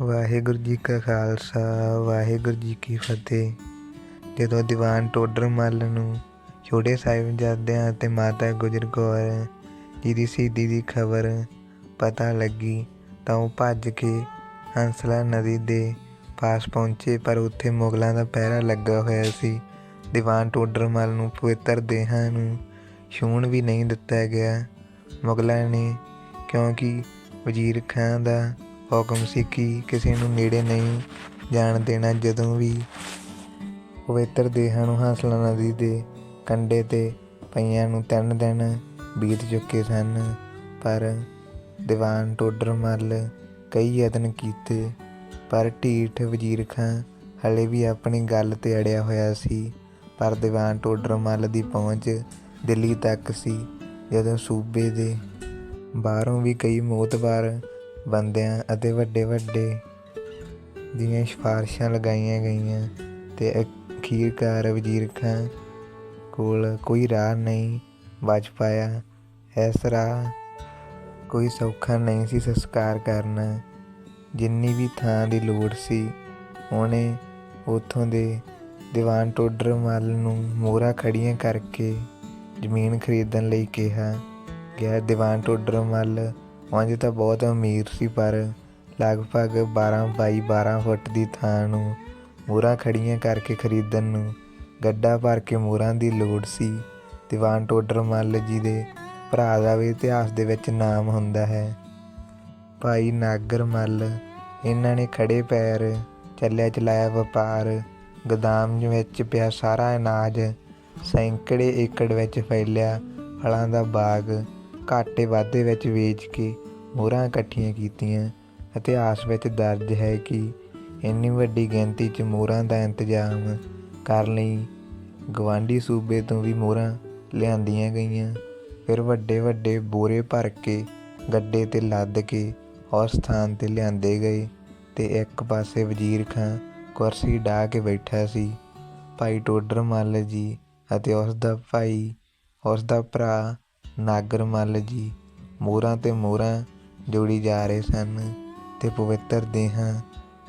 ਵਾਹਿਗੁਰੂ ਜੀ ਕਾ ਖਾਲਸਾ, ਵਾਹਿਗੁਰੂ ਜੀ ਕੀ ਫਤਿਹ। ਜਦੋਂ ਦੀਵਾਨ ਟੋਡਰ ਮੱਲ ਨੂੰ ਛੋਟੇ ਸਾਹਿਬਜ਼ਾਦਿਆਂ ਅਤੇ ਮਾਤਾ ਗੁਜਰ ਕੌਰ ਜੀ ਦੀ ਸ਼ਹੀਦੀ ਦੀ ਖਬਰ ਪਤਾ ਲੱਗੀ, ਤਾਂ ਉਹ ਭੱਜ ਕੇ ਹੰਸਲਾ ਨਦੀ ਦੇ ਪਾਸ ਪਹੁੰਚੇ, ਪਰ ਉੱਥੇ ਮੁਗਲਾਂ ਦਾ ਪਹਿਰਾ ਲੱਗਾ ਹੋਇਆ ਸੀ। ਦੀਵਾਨ ਟੋਡਰ ਮੱਲ ਨੂੰ ਪਵਿੱਤਰ ਦੇਹਾਂ ਨੂੰ ਛੂਹਣ ਵੀ ਨਹੀਂ ਦਿੱਤਾ ਗਿਆ। ਮੁਗਲਾਂ ਨੇ ਕਿਉਂਕਿ ਵਜ਼ੀਰ ਖਾਂ ਦਾ ਹੁਕਮ ਸੀ ਕਿ ਕਿਸੇ ਨੂੰ ਨੇੜੇ ਨਹੀਂ ਜਾਣ ਦੇਣਾ, ਜਦੋਂ ਵੀ ਪਵਿੱਤਰ ਦੇਹਾਂ ਨੂੰ ਹੰਸਲਾ ਨਦੀ ਦੇ ਕੰਢੇ ਤੇ ਪਈਆਂ ਨੂੰ ਤਿੰਨ ਦਿਨ ਬੀਤ ਚੁੱਕੇ ਸਨ, ਪਰ ਦੀਵਾਨ ਟੋਡਰ ਮੱਲ ਕਈ ਯਤਨ ਕੀਤੇ, ਪਰ ਢੀਠ ਵਜ਼ੀਰ ਖਾਂ ਹਲੇ ਵੀ ਆਪਣੀ ਗੱਲ ਤੇ ਅੜਿਆ ਹੋਇਆ ਸੀ। ਪਰ ਦੀਵਾਨ ਟੋਡਰ ਮੱਲ ਦੀ ਪਹੁੰਚ ਦਿੱਲੀ ਤੱਕ ਸੀ, ਜਦੋਂ ਸੂਬੇ ਦੇ ਬਾਹਰੋਂ ਵੀ ਕਈ ਮੋਤਬਾਰ ਬੰਦਿਆਂ ਅਤੇ ਵੱਡੇ ਵੱਡੇ ਦੀਆਂ ਸਿਫਾਰਸ਼ਾਂ ਲਗਾਈਆਂ ਗਈਆਂ ਤੇ ਅਖੀਰਕਾਰ ਵਜ਼ੀਰ ਖਾਂ ਕੋਲ ਕੋਈ ਰਾਹ ਨਹੀਂ ਬਚ ਪਾਇਆ। ਇਸ ਰਾਹ ਕੋਈ ਸੌਖਾ ਨਹੀਂ ਸੀ ਸੰਸਕਾਰ ਕਰਨਾ। ਜਿੰਨੀ ਵੀ ਥਾਂ ਦੀ ਲੋੜ ਸੀ, ਉਹਨੇ ਉਥੋਂ ਦੇ ਦੀਵਾਨ ਟੋਡਰ ਮੱਲ ਨੂੰ ਮੋਹਰਾਂ ਖੜੀਆਂ ਕਰਕੇ ਜ਼ਮੀਨ ਖਰੀਦਣ ਲਈ ਕਿਹਾ। ਗਿਆ ਦੀਵਾਨ ਟੋਡਰ ਮੱਲ ਉਂਝ ਤਾਂ ਬਹੁਤ ਅਮੀਰ ਸੀ, ਪਰ ਲਗਭਗ 12 ਬਾਈ 12 ਫੁੱਟ ਦੀ ਥਾਂ ਨੂੰ ਮੋਹਰਾਂ ਖੜੀਆਂ ਕਰਕੇ ਖਰੀਦਣ ਨੂੰ ਗੱਡਾ ਭਰ ਕੇ ਮੋਹਰਾਂ ਦੀ ਲੋੜ ਸੀ। ਦੀਵਾਨ ਟੋਡਰ ਮੱਲ ਜੀ ਦੇ ਭਰਾ ਦਾ ਵੀ ਇਤਿਹਾਸ ਦੇ ਵਿੱਚ ਨਾਮ ਹੁੰਦਾ ਹੈ। ਭਾਈ ਨਾਗਰ ਮੱਲ, ਇਹਨਾਂ ਨੇ ਖੜੇ ਪੈਰ, ਚੱਲਿਆ ਚਲਾਇਆ ਵਪਾਰ, ਗਦਾਮ ਵਿੱਚ ਪਿਆ ਸਾਰਾ ਅਨਾਜ, ਸੈਂਕੜੇ ਏਕੜ ਵਿੱਚ ਫੈਲਿਆ ਫਲਾਂ ਦਾ ਬਾਗ ਘਾਟੇ ਵਾਧੇ ਵਿੱਚ ਵੇਚ ਕੇ ਮੋਹਰਾਂ ਇਕੱਠੀਆਂ ਕੀਤੀਆਂ। ਇਤਿਹਾਸ ਵਿੱਚ ਦਰਜ ਹੈ ਕਿ ਇੰਨੀ ਵੱਡੀ ਗਿਣਤੀ 'ਚ ਮੋਹਰਾਂ ਦਾ ਇੰਤਜ਼ਾਮ ਕਰਨ ਲਈ ਗਵਾਂਢੀ ਸੂਬੇ ਤੋਂ ਵੀ ਮੋਹਰਾਂ ਲਿਆਂਦੀਆਂ ਗਈਆਂ। ਫਿਰ ਵੱਡੇ ਵੱਡੇ ਬੋਰੇ ਭਰ ਕੇ, ਗੱਡੇ ਤੇ ਲੱਦ ਕੇ ਉਸ ਸਥਾਨ ਤੇ ਲਿਆਂਦੇ ਗਏ ਤੇ ਇੱਕ ਪਾਸੇ ਵਜ਼ੀਰ ਖਾਂ ਕੁਰਸੀ ਢਾ ਕੇ ਬੈਠਾ ਸੀ। ਭਾਈ ਟੋਡਰ ਮੱਲ ਜੀ ਅਤੇ ਉਸ ਦਾ ਭਾਈ ਉਸ ਦਾ ਭਰਾ ਨਾਗਰ ਮੱਲ ਜੀ, ਮੋਹਰਾਂ ਤੇ ਮੋਹਰਾਂ ਜੋੜੀ ਜਾ ਰਹੇ ਸਨ ਤੇ ਪਵਿੱਤਰ ਦੇਹਾਂ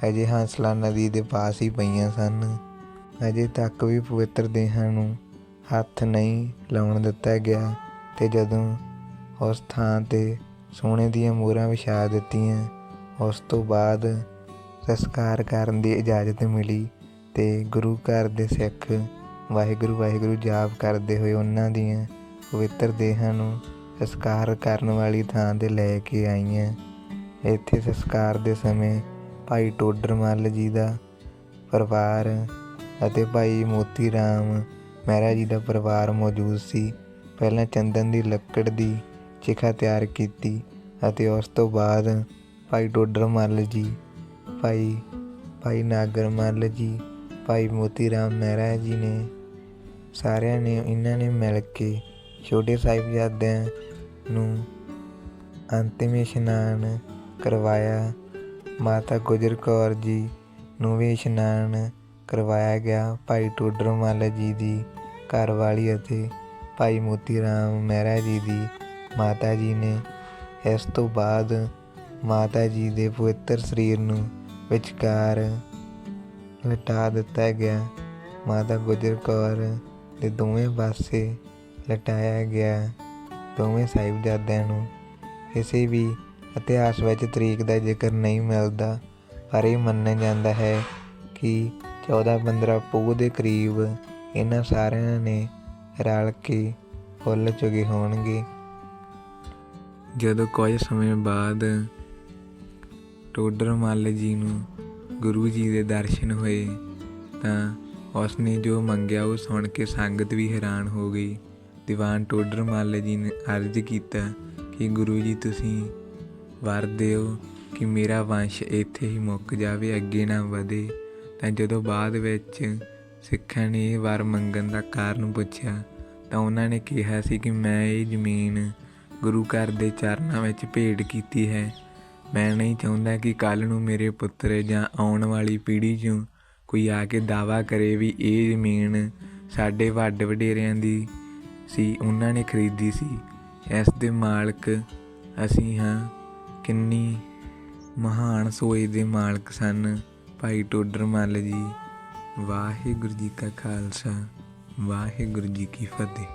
ਅਜੇ ਹੰਸਲਾ ਨਦੀ ਦੇ ਪਾਸ ਹੀ ਪਈਆਂ ਸਨ। ਅਜੇ ਤੱਕ ਵੀ ਪਵਿੱਤਰ ਦੇਹਾਂ ਨੂੰ ਹੱਥ ਨਹੀਂ ਲਾਉਣ ਦਿੱਤਾ ਗਿਆ ਤੇ ਜਦੋਂ ਉਸ ਥਾਂ ਤੇ ਸੋਨੇ ਦੀਆਂ ਮੋਹਰਾਂ ਵਿਛਾ ਦਿੱਤੀਆਂ, ਉਸ ਤੋਂ ਬਾਅਦ ਸੰਸਕਾਰ ਕਰਨ ਦੀ ਇਜਾਜ਼ਤ ਮਿਲੀ ਤੇ ਗੁਰੂ ਘਰ ਦੇ ਸਿੱਖ ਵਾਹਿਗੁਰੂ ਵਾਹਿਗੁਰੂ ਜਾਪ ਕਰਦੇ ਹੋਏ ਉਹਨਾਂ ਦੀਆਂ ਪਵਿੱਤਰ ਦੇਹਾਂ ਨੂੰ ਸੰਸਕਾਰ ਕਰਨ ਵਾਲੀ ਥਾਂ ਤੇ ਲੈ ਕੇ ਆਈਆਂ। ਇੱਥੇ ਸੰਸਕਾਰ ਦੇ ਸਮੇਂ ਭਾਈ ਟੋਡਰ ਮੱਲ ਜੀ ਦਾ ਪਰਿਵਾਰ ਅਤੇ ਭਾਈ ਮੋਤੀ ਰਾਮ ਮਹਿਰਾ ਜੀ ਦਾ ਪਰਿਵਾਰ ਮੌਜੂਦ ਸੀ। ਪਹਿਲਾਂ ਚੰਦਨ ਦੀ ਲੱਕੜ ਦੀ ਚਿਖਾ ਤਿਆਰ ਕੀਤੀ ਅਤੇ ਉਸ ਤੋਂ ਬਾਅਦ ਭਾਈ ਟੋਡਰ ਮੱਲ ਜੀ, ਭਾਈ ਭਾਈ ਨਾਗਰ ਮੱਲ ਜੀ, ਭਾਈ ਮੋਤੀ ਰਾਮ ਮਹਿਰਾ ਜੀ ਨੇ ਸਾਰਿਆਂ ਨੇ, ਇਹਨਾਂ ਨੇ ਮਿਲ ਕੇ ਛੋਟੇ ਸਾਹਿਬਜ਼ਾਦਿਆਂ ਨੂੰ ਅੰਤਿਮ ਇਸ਼ਨਾਨ ਕਰਵਾਇਆ। ਮਾਤਾ ਗੁਜਰ ਕੌਰ ਜੀ ਨੂੰ ਵੀ ਇਸ਼ਨਾਨ ਕਰਵਾਇਆ ਗਿਆ। ਭਾਈ ਟੋਡਰ ਮੱਲ ਜੀ ਦੀ ਘਰਵਾਲੀ ਅਤੇ ਭਾਈ ਮੋਤੀ ਰਾਮ ਮਹਿਰਾ ਜੀ ਦੀ ਮਾਤਾ ਜੀ ਨੇ ਇਸ ਤੋਂ ਬਾਅਦ ਮਾਤਾ ਜੀ ਦੇ ਪਵਿੱਤਰ ਸਰੀਰ ਨੂੰ ਵਿਚਕਾਰ ਲਟਾ ਦਿੱਤਾ ਗਿਆ। ਮਾਤਾ ਗੁਜਰ ਕੌਰ ਦੇ ਦੋਵੇਂ ਪਾਸੇ ਲਟਾਇਆ ਗਿਆ। ਦੋਵੇਂ ਸਾਹਿਬਜ਼ਾਦਿਆਂ ਨੂੰ ਕਿਸੇ ਵੀ ਇਤਿਹਾਸ ਵਿੱਚ ਤਰੀਕ ਦਾ ਜ਼ਿਕਰ ਨਹੀਂ ਮਿਲਦਾ, ਪਰ ਇਹ ਮੰਨਿਆ ਜਾਂਦਾ ਹੈ ਕਿ 14-15 ਪੋਹ ਦੇ ਕਰੀਬ ਇਹਨਾਂ ਸਾਰਿਆਂ ਨੇ ਰਲ ਕੇ ਫੁੱਲ ਚੁਗੇ ਹੋਣਗੇ। ਜਦੋਂ ਕੁਝ ਸਮੇਂ ਬਾਅਦ ਟੋਡਰ ਮੱਲ ਜੀ ਨੂੰ ਗੁਰੂ ਜੀ ਦੇ ਦਰਸ਼ਨ ਹੋਏ, ਤਾਂ ਉਸਨੇ ਜੋ ਮੰਗਿਆ ਉਹ ਸੁਣ ਕੇ ਸੰਗਤ ਵੀ ਹੈਰਾਨ ਹੋ ਗਈ। ਦੀਵਾਨ ਟੋਡਰ ਮੱਲ ਜੀ ਨੇ ਅਰਜ਼ ਕੀਤਾ ਕਿ ਗੁਰੂ ਜੀ ਤੁਸੀਂ ਵਰ ਦਿਓ ਕਿ ਮੇਰਾ ਵੰਸ਼ ਇੱਥੇ ਹੀ ਮੁੱਕ ਜਾਵੇ, ਅੱਗੇ ਨਾ ਵਧੇ। ਤਾਂ ਜਦੋਂ ਬਾਅਦ ਵਿੱਚ ਸਿੱਖਾਂ ਨੇ ਇਹ ਵਰ ਮੰਗਣ ਦਾ ਕਾਰਨ ਪੁੱਛਿਆ, ਤਾਂ ਉਹਨਾਂ ਨੇ ਕਿਹਾ ਸੀ ਕਿ ਮੈਂ ਇਹ ਜ਼ਮੀਨ ਗੁਰੂ ਘਰ ਦੇ ਚਰਨਾਂ ਵਿੱਚ ਭੇਟ ਕੀਤੀ ਹੈ। ਮੈਂ ਨਹੀਂ ਚਾਹੁੰਦਾ ਕਿ ਕੱਲ ਨੂੰ ਮੇਰੇ ਪੁੱਤਰ ਜਾਂ ਆਉਣ ਵਾਲੀ ਪੀੜ੍ਹੀ 'ਚੋਂ ਕੋਈ ਆ ਕੇ ਦਾਵਾ ਕਰੇ ਵੀ ਇਹ ਜ਼ਮੀਨ ਸਾਡੇ ਵੱਡ ਵਡੇਰਿਆਂ ਦੀ ਸੀ, ਉਹਨਾਂ ਨੇ ਖਰੀਦੀ ਸੀ। ਇਸ ਦੇ ਮਾਲਕ ਅਸੀਂ ਹਾਂ। ਕਿੰਨੀ ਮਹਾਨ ਸੋਏ ਦੇ ਮਾਲਕ ਸਨ। ਭਾਈ ਟੋਡਰ ਮੱਲ ਜੀ, ਵਾਹਿਗੁਰੂ ਜੀ ਕਾ ਖਾਲਸਾ, ਵਾਹਿਗੁਰੂ ਜੀ ਕੀ ਫਤਿਹ।